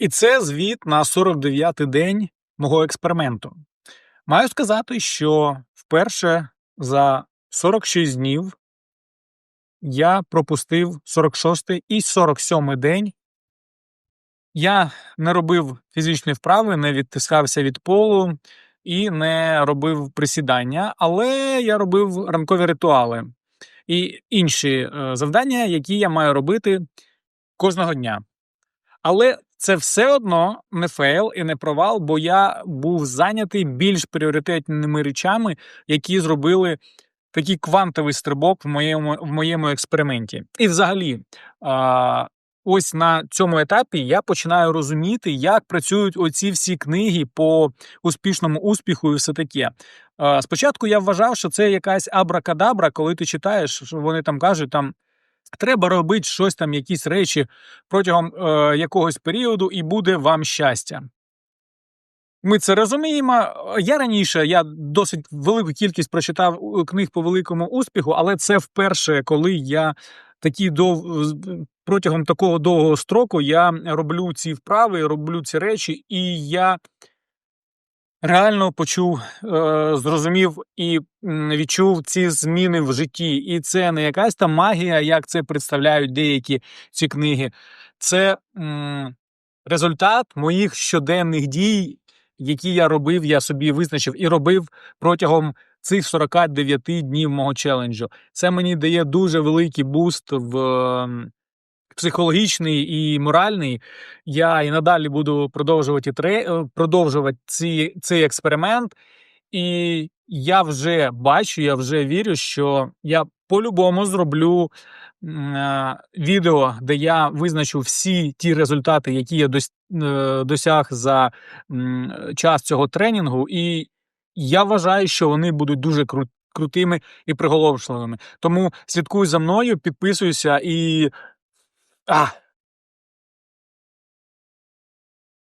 І це звіт на 49-й день мого експерименту. Маю сказати, що вперше за 46 днів я пропустив 46 і 47 день. Я не робив фізичні вправи, не відтискався від полу і не робив присідання, але я робив ранкові ритуали і інші е, завдання, які я маю робити кожного дня. Але це все одно не фейл і не провал, бо я був зайнятий більш пріоритетними речами, які зробили такий квантовий стрибок в моєму, в моєму експерименті. І взагалі, а, ось на цьому етапі я починаю розуміти, як працюють оці всі книги по успішному успіху і все таке. Спочатку я вважав, що це якась абракадабра, коли ти читаєш, що вони там кажуть, там треба робити щось там, якісь речі протягом е, якогось періоду, і буде вам щастя. Ми це розуміємо. Я раніше я досить велику кількість прочитав е, книг по великому успіху, але це вперше, коли я такі дов... протягом такого довгого строку я роблю ці вправи, роблю ці речі, і я реально почув, е, зрозумів і відчув ці зміни в житті. І це не якась там магія, як це представляють деякі ці книги. Це результат моїх щоденних дій, які я робив, я собі визначив і робив протягом цих 49 днів мого челенджу. Це мені дає дуже великий буст в психологічний і моральний. Я і надалі буду продовжувати е, продовжувати ці... цей експеримент. І я вже бачу, я вже вірю, що я по-любому зроблю е, відео, де я визначу всі ті результати, які я е, досяг за час цього тренінгу. І я вважаю, що вони будуть дуже кру... крутими і приголомшливими. Тому слідкуй за мною, підписуйся і. А,